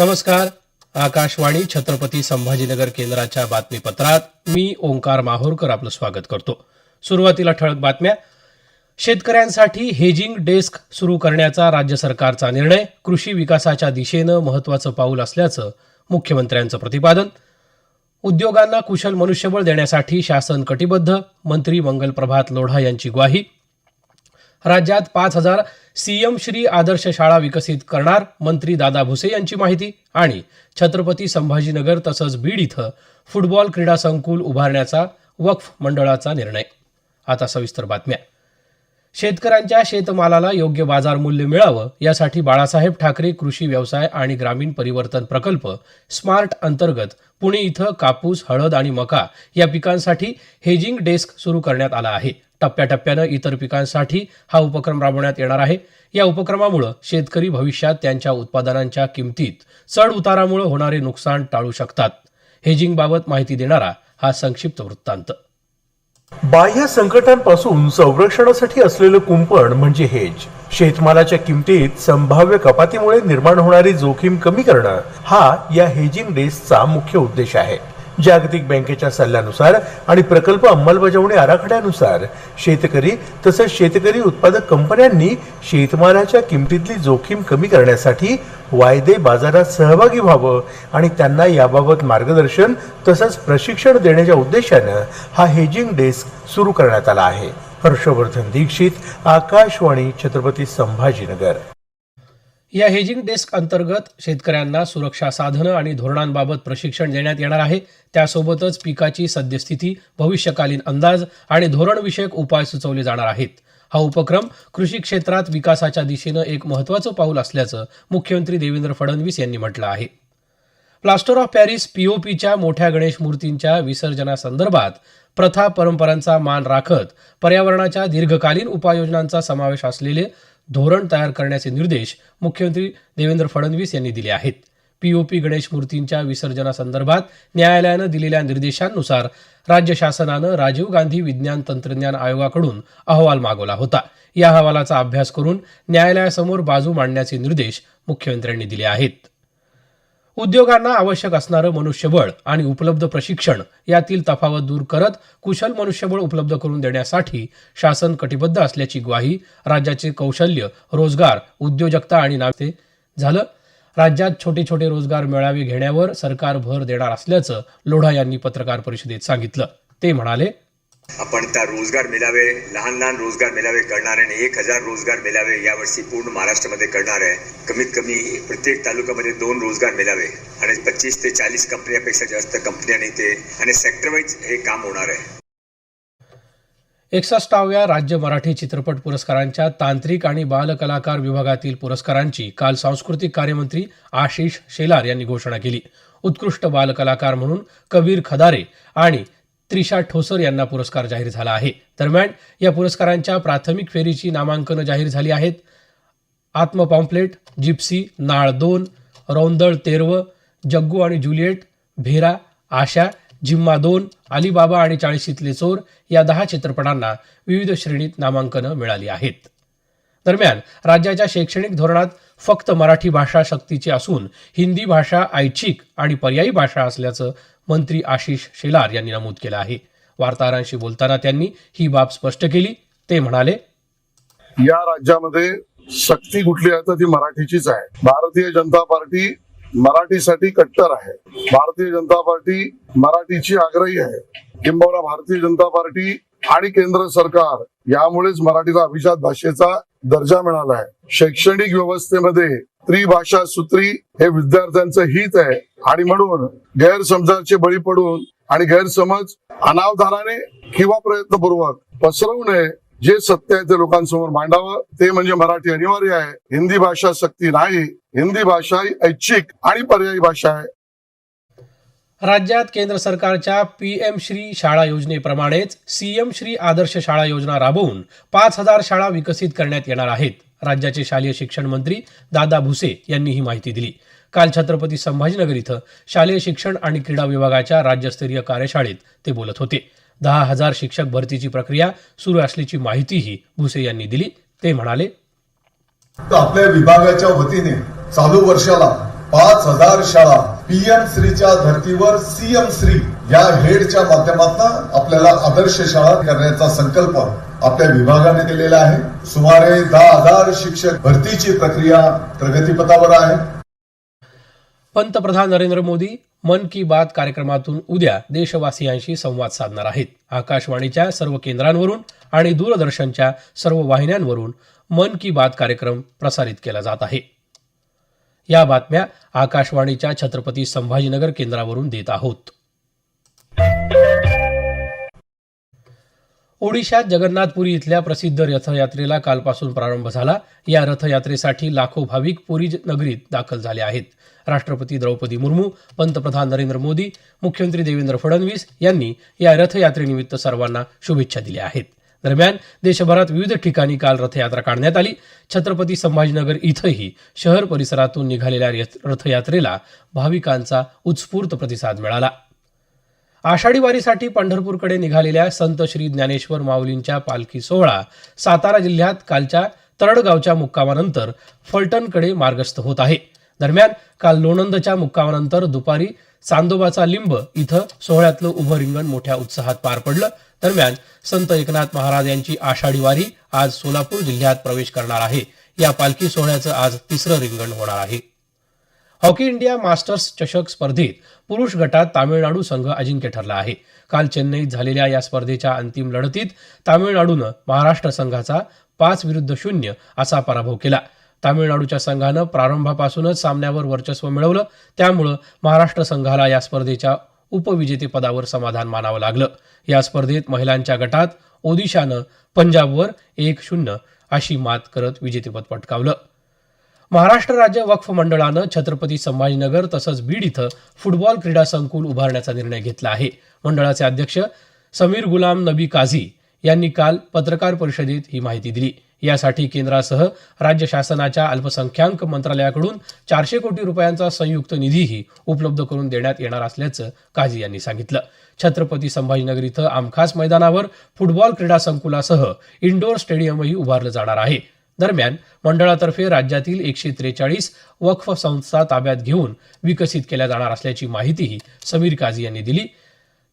नमस्कार. आकाशवाणी छत्रपती संभाजीनगर केंद्राच्या बातमीपत्रात मी ओंकार माहोरकर आपलं स्वागत करतो. सुरुवातीला ठळक बातम्या. शेतकऱ्यांसाठी हेजिंग डेस्क सुरू करण्याचा राज्य सरकारचा निर्णय. कृषी विकासाच्या दिशेनं महत्त्वाचं पाऊल असल्याचं मुख्यमंत्र्यांचं प्रतिपादन. उद्योगांना कुशल मनुष्यबळ देण्यासाठी शासन कटिबद्ध. मंत्री मंगल प्रभात लोढा यांची ग्वाही. राज्यात पाच हजार सीएम श्री आदर्श शाळा विकसित करणार मंत्री दादा भुसे यांची माहिती आणि छत्रपती संभाजीनगर तसंच बीड इथं फुटबॉल क्रीडा संकुल उभारण्याचा वक्फ मंडळाचा निर्णय. आता सविस्तर बातम्या. शेतकऱ्यांच्या शेतमालाला योग्य बाजारमूल्य मिळावं यासाठी बाळासाहेब ठाकरे कृषी व्यवसाय आणि ग्रामीण परिवर्तन प्रकल्प स्मार्ट अंतर्गत पुणे इथं कापूस हळद आणि मका या पिकांसाठी हेजिंग डेस्क सुरू करण्यात आला आहे. टप्प्याटप्प्यानं इतर पिकांसाठी हा उपक्रम राबवण्यात येणार आहे. या उपक्रमामुळे शेतकरी भविष्यात त्यांच्या उत्पादनांच्या किमतीत चढ उतारामुळे होणारे नुकसान टाळू शकतात. हेजिंगबाबत माहिती देणारा हा संक्षिप्त वृत्तांत. बाह्य संकटांपासून संरक्षणासाठी असलेलं कुंपण म्हणजे हेज. शेतमालाच्या किमतीत संभाव्य कपातीमुळे निर्माण होणारी जोखीम कमी करणं हा या हेजिंग डेस्कचा मुख्य उद्देश आहे. जागतिक बँकेच्या सल्ल्यानुसार आणि प्रकल्प अंमलबजावणी आराखड्यानुसार शेतकरी तसंच शेतकरी उत्पादक कंपन्यांनी शेतमालाच्या किमतीतली जोखीम कमी करण्यासाठी वायदे बाजारात सहभागी व्हावं आणि त्यांना याबाबत मार्गदर्शन तसंच प्रशिक्षण देण्याच्या उद्देशानं हा हेजिंग डेस्क सुरू करण्यात आला आहे. हर्षवर्धन दीक्षित आकाशवाणी छत्रपती संभाजीनगर. या हेजिंग डेस्क अंतर्गत शेतकऱ्यांना सुरक्षा साधनं आणि धोरणांबाबत प्रशिक्षण देण्यात येणार आहे. त्यासोबतच पिकाची सद्यस्थिती भविष्यकालीन अंदाज आणि धोरणविषयक उपाय सुचवले जाणार आहेत. हा उपक्रम कृषी क्षेत्रात विकासाच्या दिशेनं एक महत्त्वाचं पाऊल असल्याचं मुख्यमंत्री देवेंद्र फडणवीस यांनी म्हटलं आहे. प्लास्टर ऑफ पॅरिस पीओपीच्या मोठ्या गणेश मूर्तींच्या विसर्जनासंदर्भात प्रथा परंपरांचा मान राखत पर्यावरणाच्या दीर्घकालीन उपाययोजनांचा समावेश असलेले धोरण तयार करण्याचे निर्देश मुख्यमंत्री देवेंद्र फडणवीस यांनी दिले आहेत. पीओपी गणेश मूर्तींच्या विसर्जनासंदर्भात न्यायालयानं दिलेल्या निर्देशांनुसार राज्य शासनानं राजीव गांधी विज्ञान तंत्रज्ञान आयोगाकडून अहवाल मागवला होता. या अहवालाचा अभ्यास करून न्यायालयासमोर बाजू मांडण्याचे निर्देश मुख्यमंत्र्यांनी दिले आहेत. उद्योगांना आवश्यक असणारं मनुष्यबळ आणि उपलब्ध प्रशिक्षण यातील तफावत दूर करत कुशल मनुष्यबळ उपलब्ध करून देण्यासाठी शासन कटिबद्ध असल्याची ग्वाही राज्याचे कौशल्य रोजगार उद्योजकता आणि नाते झालं. राज्यात छोटे छोटे रोजगार मेळावे घेण्यावर सरकार भर देणार असल्याचं लोढा यांनी पत्रकार परिषदेत सांगितलं. ते म्हणाले आपण त्या रोजगार मेळावे लहान लहान रोजगार मेळावे करणार आहे आणि एक हजार रोजगार मेळावे यावर्षी पूर्ण महाराष्ट्रामध्ये करणार आहे. कमीत कमी प्रत्येक तालुक्यामध्ये दोन रोजगार मेळावे आणि पच्चीस ते चाळीस कंपन्यापेक्षा जास्त कंपन्यांनी ते आणि सेक्टरवाईज हे काम होणार आहे. एकसष्टाव्या राज्य मराठी चित्रपट पुरस्कारांच्या तांत्रिक आणि बालकलाकार विभागातील पुरस्कारांची काल सांस्कृतिक कार्यमंत्री आशिष शेलार यांनी घोषणा केली. उत्कृष्ट बालकलाकार म्हणून कबीर खदारे आणि त्रिशा ठोसर यांना पुरस्कार जाहीर झाला आहे. दरम्यान या पुरस्कारांच्या प्राथमिक फेरीची नामांकनं जाहीर झाली आहेत. आत्मपॉम्पलेट जिप्सी नाळ दोन रौंदळ तेरव जग्गू आणि जुलिएट भेरा आशा जिम्मा दोन अलिबाबा आणि चाळीशीतले चोर या दहा चित्रपटांना विविध श्रेणीत नामांकनं मिळाली आहेत. दरम्यान राज्याच्या शैक्षणिक धोरणात फक्त मराठी भाषा सक्तीची असून हिंदी भाषा ऐच्छिक आणि पर्यायी भाषा असल्याचं मंत्री आशिष शेलार यांनी नमूद केलं आहे. वार्ताहरांशी बोलताना त्यांनी ही बाब स्पष्ट केली. ते म्हणाले या राज्यामध्ये शक्ती कुठली आहे तर ती मराठीचीच आहे. भारतीय जनता पार्टी मराठीसाठी कट्टर आहे. भारतीय जनता पार्टी मराठीची आग्रही आहे. किंबहुना भारतीय जनता पार्टी आणि केंद्र सरकार यामुळेच मराठीला अभिजात भाषेचा दर्जा मिळाला आहे. शैक्षणिक व्यवस्थेमध्ये त्रिभाषा सूत्री हे विद्यार्थ्यांचं हित आहे. आणि म्हणून गैरसमजाचे बळी पडून आणि गैरसमज अनावधानाने किंवा प्रयत्नपूर्वक पसरवू नये जे सत्य आहे ते लोकांसमोर मांडावं. ते म्हणजे मराठी अनिवार्य आहे. हिंदी भाषा सक्ती नाही. हिंदी भाषा ही ऐच्छिक आणि पर्यायी भाषा आहे. राज्यात केंद्र सरकारच्या पीएम श्री शाळा योजनेप्रमाणेच सीएम श्री आदर्श शाळा योजना राबवून पाच हजार शाळा विकसित करण्यात येणार आहेत. राज्याचे शालेय शिक्षण मंत्री दादा भुसे यांनी ही माहिती दिली. काल छत्रपती संभाजीनगर इथं शालेय शिक्षण आणि क्रीडा विभागाच्या राज्यस्तरीय कार्यशाळेत ते बोलत होते. दहा हजार शिक्षक भरतीची प्रक्रिया सुरू असल्याची माहितीही भुसे यांनी दिली. ते म्हणाले तर आपल्या विभागाच्या वतीने चालू वर्षाला पाच हजार शाळा पीएम श्रीच्या धर्तीवर सीएम श्री या हेडच्या माध्यमातून आपल्याला आदर्श शाळा करण्याचा संकल्प आपल्या विभागाने दिलेला आहे. सुमारे दहा हजार शिक्षक भरतीची प्रक्रिया प्रगतीपथावर आहे. पंतप्रधान नरेंद्र मोदी मन की बात कार्यक्रमातून उद्या देशवासियांशी संवाद साधणार आहेत. आकाशवाणीच्या सर्व केंद्रांवरून आणि दूरदर्शनच्या सर्व वाहिन्यांवरून मन की बात कार्यक्रम प्रसारित केला जात आहे. या बातम्या आकाशवाणीच्या छत्रपती संभाजीनगर केंद्रावरून देत आहोत. ओडिशात जगन्नाथपुरी इथल्या प्रसिद्ध रथयात्रेला कालपासून प्रारंभ झाला. या रथयात्रेसाठी लाखो भाविक पुरी नगरीत दाखल झाले आहेत. राष्ट्रपती द्रौपदी मुर्मू पंतप्रधान नरेंद्र मोदी मुख्यमंत्री देवेंद्र फडणवीस यांनी या रथयात्रेनिमित्त सर्वांना शुभेच्छा दिल्या आहेत. दरम्यान देशभरात विविध ठिकाणी काल रथयात्रा काढण्यात आली. छत्रपती संभाजीनगर इथंही शहर परिसरातून निघालेल्या रथ- रथयात्रेला भाविकांचा उत्स्फूर्त प्रतिसाद मिळाला. आषाढी वारीसाठी पंढरपूरकडे निघालेल्या संत श्री ज्ञानेश्वर माऊलींच्या पालखी सोहळा सातारा जिल्ह्यात कालच्या तरडगावच्या मुक्कामानंतर फलटणकडे मार्गस्थ होत आहे. दरम्यान काल लोणंदच्या मुक्कामानंतर दुपारी चांदोबाचा लिंब इथं सोहळ्यातलं उभं रिंगण मोठ्या उत्साहात पार पडलं. दरम्यान संत एकनाथ महाराज यांची आषाढी वारी आज सोलापूर जिल्ह्यात प्रवेश करणार आहे. या पालखी सोहळ्याचं आज तिसरं रिंगण होणार आहे. हॉकी इंडिया मास्टर्स चषक स्पर्धेत पुरुष गटात तामिळनाडू संघ अजिंक्य ठरला आहे. काल चेन्नईत झालेल्या या स्पर्धेच्या अंतिम लढतीत तामिळनाडूनं महाराष्ट्र संघाचा पाच विरुद्ध शून्य असा पराभव केला. तामिळनाडूच्या संघानं प्रारंभापासूनच सामन्यावर वर्चस्व मिळवलं. त्यामुळं महाराष्ट्र संघाला या स्पर्धेच्या उपविजेतेपदावर समाधान मानावं लागलं. या स्पर्धेत महिलांच्या गटात ओदिशानं पंजाबवर एक शून्य अशी मात करत विजेतेपद पटकावलं. महाराष्ट्र राज्य वक्फ मंडळानं छत्रपती संभाजीनगर तसंच बीड इथं फुटबॉल क्रीडा संकुल उभारण्याचा निर्णय घेतला आहे. मंडळाचे अध्यक्ष समीर गुलाम नबी काझी यांनी काल पत्रकार परिषदेत ही माहिती दिली. यासाठी केंद्रासह राज्य शासनाच्या अल्पसंख्याक मंत्रालयाकडून चारशे कोटी रुपयांचा संयुक्त निधीही उपलब्ध करून देण्यात येणार असल्याचं काझी यांनी सांगितलं. छत्रपती संभाजीनगर इथं आमखास मैदानावर फुटबॉल क्रीडा संकुलासह इंडोर स्टेडियमही उभारलं जाणार आहे. दरम्यान मंडळातर्फे राज्यातील एकशे त्रेचाळीस वक्फ संस्था ताब्यात घेऊन विकसित केल्या जाणार असल्याची माहितीही समीर काझी यांनी दिली.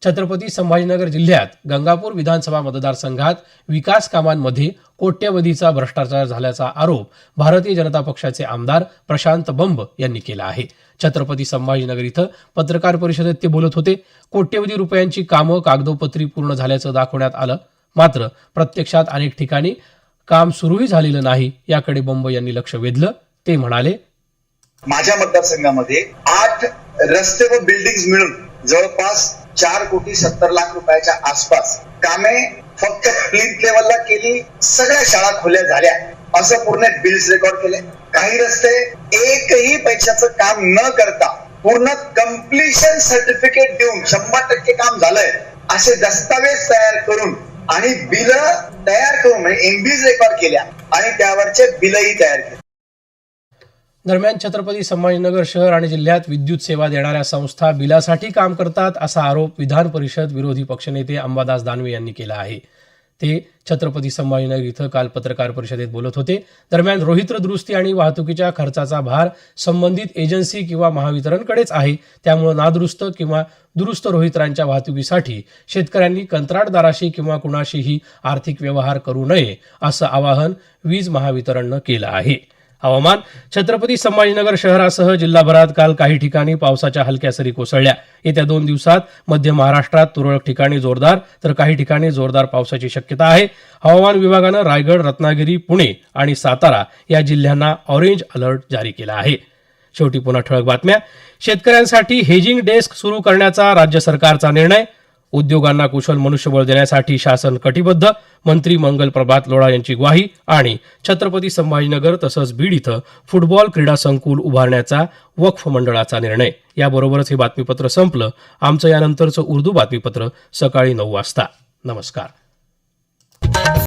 छत्रपती संभाजीनगर जिल्ह्यात गंगापूर विधानसभा मतदारसंघात विकास कामांमध्ये कोट्यवधीचा भ्रष्टाचार झाल्याचा आरोप भारतीय जनता पक्षाचे आमदार प्रशांत बंब यांनी केला आहे. छत्रपती संभाजीनगर इथं पत्रकार परिषदेत ते बोलत होते कोट्यवधी रुपयांची कामं कागदोपत्री पूर्ण झाल्याचं दाखवण्यात आलं. मात्र प्रत्यक्षात अनेक ठिकाणी काम सुरूही झालेलं नाही याकडे बंब यांनी लक्ष वेधलं. ते म्हणाले माझ्या मतदारसंघामध्ये आठ रस्ते व बिल्डिंग मिळून जवळपास चार कोटी सत्तर लाख रुपयाच्या आसपास कामे फक्त प्लिंथ लेवलला केली सगळ्या शाळा खोल्या झाल्या. असं पूर्ण बिल्स रेकॉर्ड केले. काही रस्ते एकही पैशाचं काम न करता पूर्ण कम्प्लिशन सर्टिफिकेट देऊन शंभर टक्के काम झालंय. असे दस्तावेज तयार करून आणि बिल तयार करून म्हणजे एमबीज रेकॉर्ड केल्या आणि त्यावरचे बिलही तयार केले. दरम्यान छत्रपती संभाजीनगर शहर आणि जिल्ह्यात विद्युत सेवा देणाऱ्या संस्था बिलासाठी काम करतात असा आरोप विधान परिषद विरोधी पक्षनेते अंबादास दानवे यांनी केला आहे. ते छत्रपती संभाजीनगर इथं काल पत्रकार परिषदेत बोलत होते. दरम्यान रोहित्र दुरुस्ती आणि वाहतुकीच्या खर्चाचा भार संबंधित एजन्सी किंवा महावितरणकडेच आहे. त्यामुळे नादुरुस्त किंवा दुरुस्त रोहित्रांच्या वाहतुकीसाठी शेतकऱ्यांनी कंत्राटदाराशी किंवा कुणाशीही आर्थिक व्यवहार करू नये असं आवाहन वीज महावितरणनं केलं आहे. हवामान छत्रपती संभाजीनगर शहरासह जिल्हाभरात काल काही ठिकाणी पावसाच्या हलक्या सरी कोसळल्या. येत्या दोन दिवसात मध्य महाराष्ट्रात तुरळक ठिकाणी जोरदार तर काही ठिकाणी जोरदार पावसाची शक्यता आहे. हवामान विभागानं रायगड रत्नागिरी पुणे आणि सातारा या जिल्ह्यांना ऑरेंज अलर्ट जारी केला आहे. शेवटी पुन्हा ठळक बातम्या. शेतकऱ्यांसाठी हेजिंग डेस्क सुरू करण्याचा राज्य सरकारचा निर्णय. उद्योगांना कुशल मनुष्यबळ देण्यासाठी शासन कटिबद्ध मंत्री मंगल प्रभात लोढा यांची ग्वाही आणि छत्रपती संभाजीनगर तसंच बीड इथं फुटबॉल क्रीडा संकुल उभारण्याचा वक्फ मंडळाचा निर्णय. याबरोबरच हे बातमीपत्र संपलं. आमचं यानंतरचं उर्दू बातमीपत्र सकाळी नऊ वाजता. नमस्कार.